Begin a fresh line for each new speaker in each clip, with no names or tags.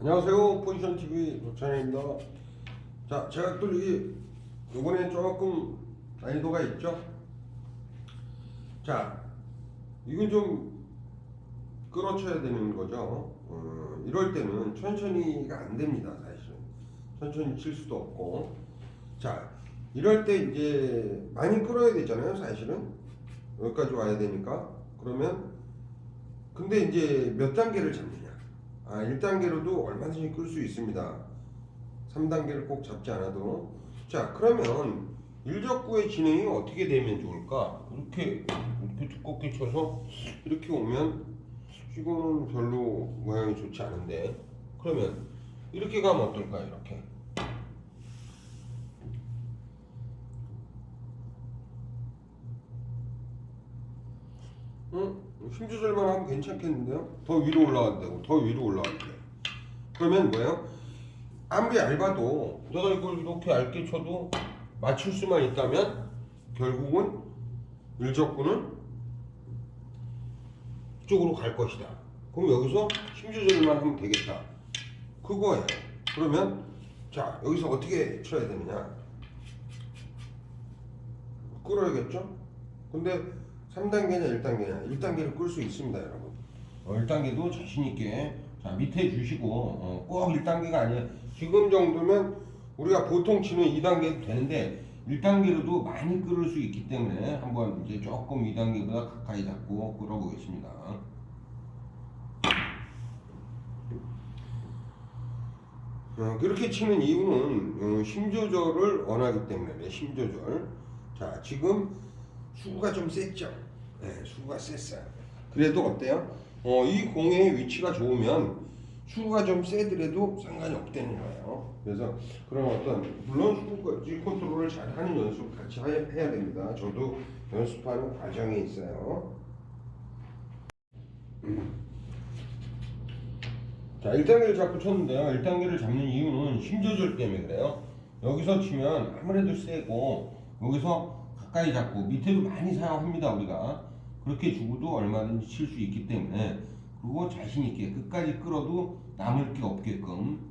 안녕하세요 포지션 TV 도찬입니다. 자 제가 또이 이번에 조금 난이도가 있죠. 자 이건 좀 끌어쳐야 되는 거죠. 어, 이럴 때는 천천히가 안 됩니다 사실은 천천히 칠 수도 없고 자 이럴 때 이제 많이 끌어야 되잖아요 사실은 여기까지 와야 되니까 그러면 근데 이제 몇 단계를 잡느냐 아 1단계로도 얼마든지 끌 수 있습니다. 3단계를 꼭 잡지 않아도. 자 그러면 일적구의 진행이 어떻게 되면 좋을까? 이렇게 이렇게 두껍게 쳐서 이렇게 오면 이거는 별로 모양이 좋지 않은데. 그러면 이렇게 가면 어떨까요 이렇게 힘 조절만 하면 괜찮겠는데요? 더 위로 올라가도 되고 더 위로 돼 그러면 뭐예요? 아무리 얇아도 내가 이걸 이렇게 얇게 쳐도 맞출 수만 있다면 결국은 일적구는 이쪽으로 갈 것이다 그럼 여기서 힘 조절만 하면 되겠다 그거예요 그러면 자 여기서 어떻게 쳐야 되느냐 끌어야겠죠? 근데 3단계냐 1단계냐. 1단계를 끌 수 있습니다 여러분. 어, 1단계도 자신있게 자 밑에 주시고 어, 꼭 1단계가 아니에요. 지금 정도면 우리가 보통 치는 2단계도 되는데 1단계로도 많이 끌을 수 있기 때문에 한번 이제 조금 2단계보다 가까이 잡고 끌어보겠습니다. 어, 그렇게 치는 이유는 어, 힘 조절을 원하기 때문에 힘 조절. 자 지금 수구가 좀 셌죠. 네, 수구가 셌어요. 그래도 어때요? 어, 이 공의 위치가 좋으면 수구가 좀 세더라도 상관이 없다는 거예요. 그래서 그런 어떤 물론 수구가 이 컨트롤을 잘 하는 연습 같이 하- 해야 됩니다. 저도 연습하는 과정에 있어요. 자 1단계를 잡고 쳤는데요. 1단계를 잡는 이유는 힘 조절 때문에 그래요. 여기서 치면 아무래도 세고 여기서 가까이 잡고 밑에도 많이 사용합니다 우리가. 그렇게 주고도 얼마든지 칠 수 있기 때문에 그리고 자신 있게 끝까지 끌어도 남을 게 없게끔.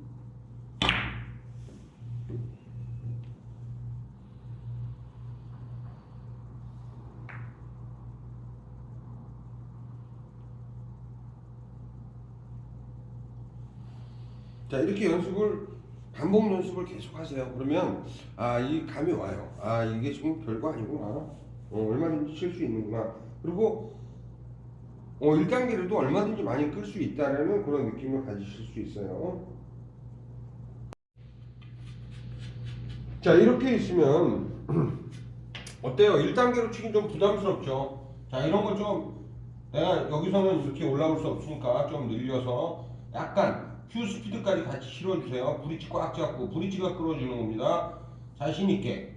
자 이렇게 연습을 반복 연습을 계속 하세요. 그러면 아 이 감이 와요. 아 이게 지금 별거 아니구나. 어, 얼마든지 칠 수 있는구나. 그리고 어, 1단계로도 얼마든지 많이 끌 수 있다는 그런 느낌을 가지실 수 있어요. 자 이렇게 있으면 어때요? 1단계로 치기 좀 부담스럽죠? 자 이런 거좀 내가 여기서는 이렇게 올라올 수 없으니까 좀 늘려서 약간 휴 스피드까지 같이 실어주세요. 브릿지 꽉 잡고 브릿지가 끌어주는 겁니다. 자신 있게.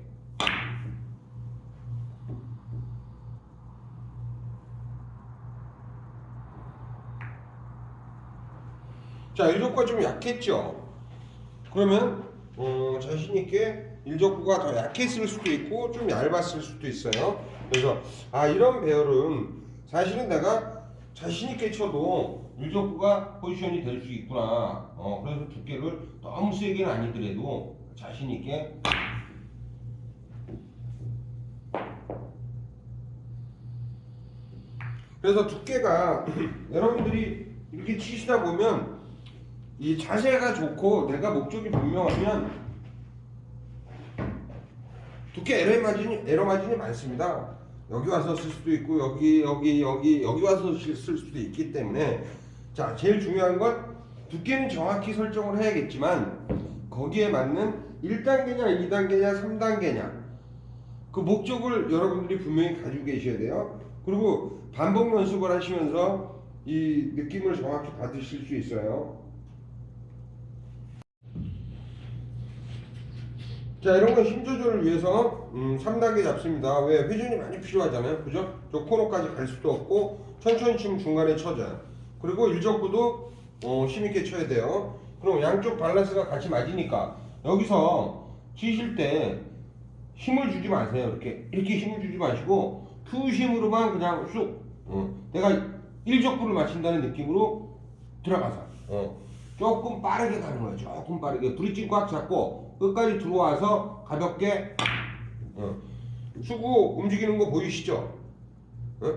자 일적구가 좀 약했죠. 그러면 어, 자신 있게 일적구가 더 약했을 수도 있고 좀 얇았을 수도 있어요. 그래서 아 이런 배열은 사실은 내가 자신 있게 쳐도 일적구가 포지션이 될 수 있구나. 어, 그래서 두께를 너무 세게는 아니더라도 자신 있게 그래서 두께가 여러분들이 이렇게 치시다 보면 이 자세가 좋고 내가 목적이 분명하면 두께 에러 마진이 에러 마진이 많습니다. 여기 와서 쓸 수도 있고 여기 여기 여기 여기 와서 쓸 수도 있기 때문에 자 제일 중요한 건 두께는 정확히 설정을 해야겠지만 거기에 맞는 1단계냐 2단계냐 3단계냐 그 목적을 여러분들이 분명히 가지고 계셔야 돼요. 그리고 반복 연습을 하시면서 이 느낌을 정확히 받으실 수 있어요. 자 이런 건힘 조절을 위해서 음, 3단계 잡습니다. 왜? 회전이 많이 필요하잖아요. 그죠? 저 코너까지 갈 수도 없고 천천히 치면 중간에 쳐져요. 그리고 일적구도 어, 힘있게 쳐야 돼요. 그럼 양쪽 밸런스가 같이 맞으니까 여기서 치실 때 힘을 주지 마세요. 이렇게 이렇게 힘을 주지 마시고 투심으로만 그냥 쑥 어, 내가 일적구를 맞춘다는 느낌으로 들어가서 어, 조금 빠르게 가는 거예요. 조금 빠르게. 브릿지 꽉 잡고 끝까지 들어와서 가볍게 어. 수구 움직이는 거 보이시죠? 어?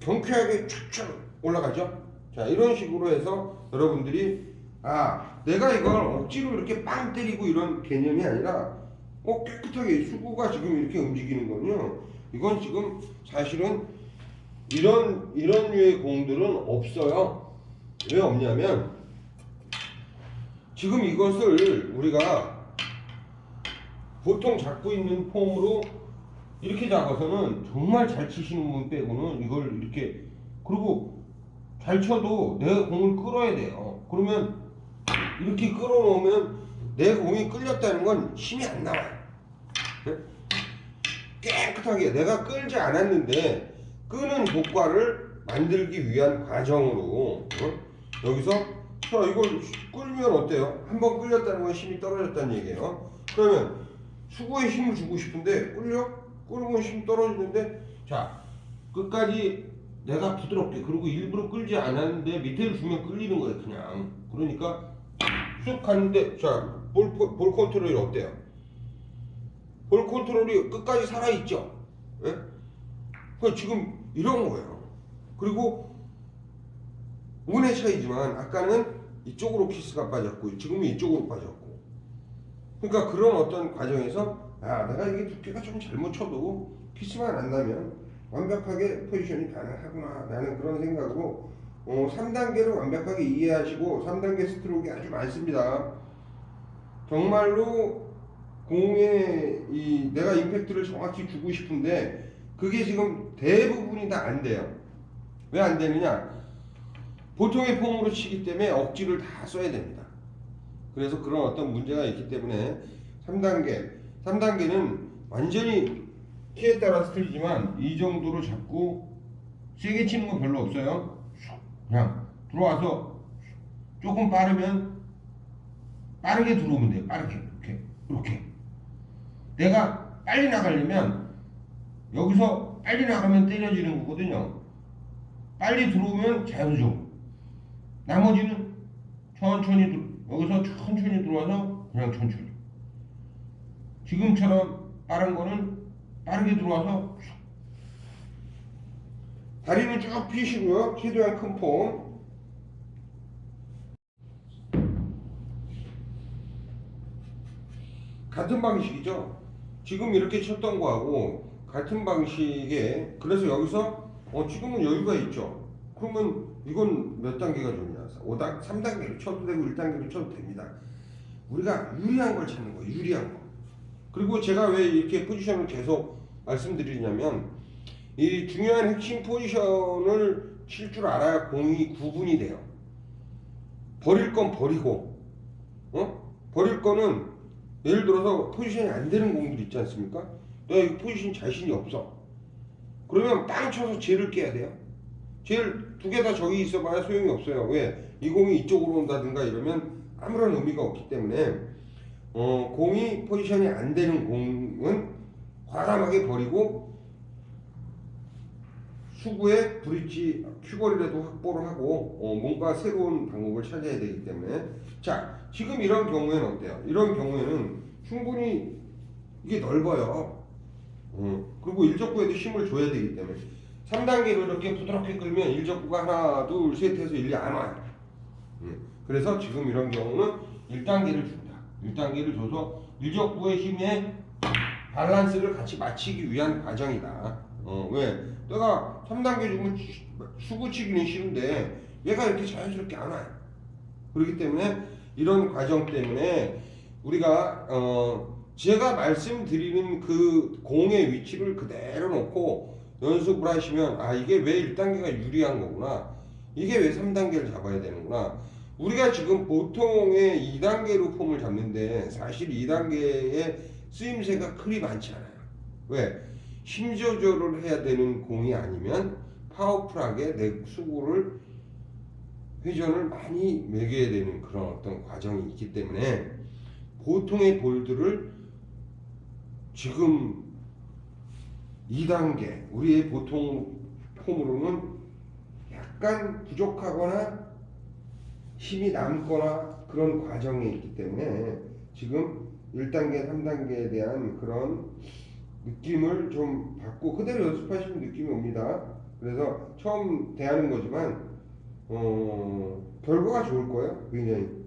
경쾌하게 촥촥 올라가죠? 자 이런 식으로 해서 여러분들이 아 내가 이걸 억지로 이렇게 빵 때리고 이런 개념이 아니라 어 깨끗하게 수구가 지금 이렇게 움직이는 거는요 이건 지금 사실은 이런 이런 류의 공들은 없어요 왜 없냐면 지금 이것을 우리가 보통 잡고 있는 폼으로 이렇게 잡아서는 정말 잘 치시는 분 빼고는 이걸 이렇게 그리고 잘 쳐도 내 공을 끌어야 돼요. 그러면 이렇게 끌어놓으면 내 공이 끌렸다는 건 힘이 안 나와요. 네? 깨끗하게 내가 끌지 않았는데 끄는 효과를 만들기 위한 과정으로 어? 여기서 자 이걸 끌면 어때요? 한번 끌렸다는 건 힘이 떨어졌다는 얘기예요. 그러면 수고에 힘을 주고 싶은데 끌려? 끌으면 힘 떨어지는데 자 끝까지 내가 부드럽게 그리고 일부러 끌지 않았는데 밑에를 주면 끌리는 거예요 그냥 그러니까 쑥 갔는데 자볼 볼 컨트롤이 어때요? 볼 컨트롤이 끝까지 살아있죠? 예? 그 지금 이런 거예요 그리고 운의 차이지만 아까는 이쪽으로 키스가 빠졌고 지금은 이쪽으로 빠졌고. 그러니까 그런 어떤 과정에서 아 내가 이게 두께가 좀 잘못 쳐도 키스만 안 나면 완벽하게 포지션이 가능하구나 라는 그런 생각으로 어, 3단계를 완벽하게 이해하시고 3단계 스트로크가 아주 많습니다. 정말로 공에 이 내가 임팩트를 정확히 주고 싶은데 그게 지금 대부분이 다 안 돼요. 왜 안 되느냐 보통의 폼으로 치기 때문에 억지를 다 써야 됩니다. 그래서 그런 어떤 문제가 있기 때문에 3단계 3단계는 완전히 키에 따라서 틀리지만 이 정도로 잡고 세게 치는 건 별로 없어요. 그냥 들어와서 조금 빠르면 빠르게 들어오면 돼요. 빠르게 이렇게 이렇게. 내가 빨리 나가려면 여기서 빨리 나가면 때려지는 거거든요. 빨리 들어오면 자연스러워 나머지는 천천히 들 여기서 천천히 들어와서 그냥 천천히. 지금처럼 빠른 거는 빠르게 들어와서 다리는 쭉 펴시고요. 최대한 큰폼. 같은 방식이죠. 지금 이렇게 쳤던 거하고 같은 방식에 그래서 여기서 어 지금은 여유가 있죠. 그러면 이건 몇 단계가 좋냐 5단, 3단계로 쳐도 되고 1단계로 쳐도 됩니다 우리가 유리한 걸 찾는 거예요 유리한 거 그리고 제가 왜 이렇게 포지션을 계속 말씀드리냐면 이 중요한 핵심 포지션을 칠 줄 알아야 공이 구분이 돼요. 버릴 건 버리고, 어? 버릴 거는 예를 들어서 포지션이 안 되는 공들 있지 않습니까? 내가 이 포지션 자신이 없어. 그러면 빵 쳐서 젤을 깨야 돼요. 젤두개 다 저기 있어봐야 소용이 없어요. 왜? 이 공이 이쪽으로 온다든가 이러면 아무런 의미가 없기 때문에 어, 공이 포지션이 안 되는 공은 과감하게 버리고 수구에 브릿지 큐거리라도 확보를 하고 어, 뭔가 새로운 방법을 찾아야 되기 때문에 자 지금 이런 경우에는 어때요? 이런 경우에는 충분히 이게 넓어요. 어, 그리고 일적구에도 힘을 줘야 되기 때문에 3단계로 이렇게 부드럽게 끌면 일적구가 하나 둘 셋 해서 일리 안 와요. 음, 그래서 지금 이런 경우는 1단계를 줍니다. 1단계를 줘서 일적구의 힘에 밸런스를 같이 맞추기 위한 과정이다. 어, 왜? 내가 3단계 주면 수구치기는 싫은데 얘가 이렇게 자연스럽게 안 와요. 그렇기 때문에 이런 과정 때문에 우리가 어, 제가 말씀드리는 그 공의 위치를 그대로 놓고 연습을 하시면 아 이게 왜 1단계가 유리한 거구나. 이게 왜 3단계를 잡아야 되는구나. 우리가 지금 보통의 2단계로 폼을 잡는데 사실 2단계의 쓰임새가 그리 많지 않아요. 왜? 힘 조절을 해야 되는 공이 아니면 파워풀하게 내 수구를 회전을 많이 매겨야 되는 그런 어떤 과정이 있기 때문에 보통의 볼들을 지금 2단계 우리의 보통 폼으로는 약간 부족하거나 힘이 남거나 그런 과정에 있기 때문에 지금 1단계, 3단계에 대한 그런 느낌을 좀 받고 그대로 연습하시면 느낌이 옵니다. 그래서 처음 대하는 거지만 어, 결과가 좋을 거예요. 굉장히.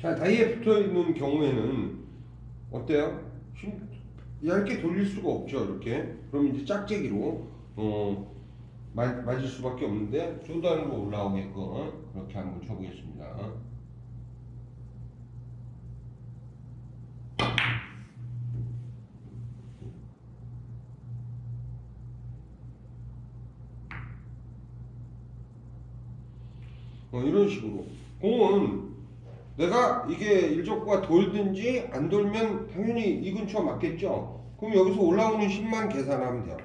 자, 다이에 붙어 있는 경우에는 어때요? 힘 얇게 돌릴 수가 없죠, 이렇게. 그럼 이제 짝재기로 어, 맞, 맞을 수밖에 없는데 조단으로 올라오게끔 그렇게 한번 쳐보겠습니다. 어, 이런 식으로 공은 내가 이게 일적과 돌든지 안 돌면 당연히 이 근처 맞겠죠. 그럼 여기서 올라오는 힘만 계산하면 돼요.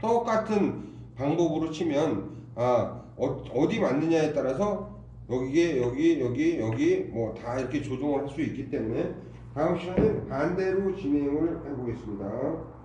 똑같은 방법으로 치면 아 어, 어디 맞느냐에 따라서 여기에 여기 여기 여기 뭐 다 이렇게 조정을 할 수 있기 때문에 다음 시간에 반대로 진행을 해보겠습니다.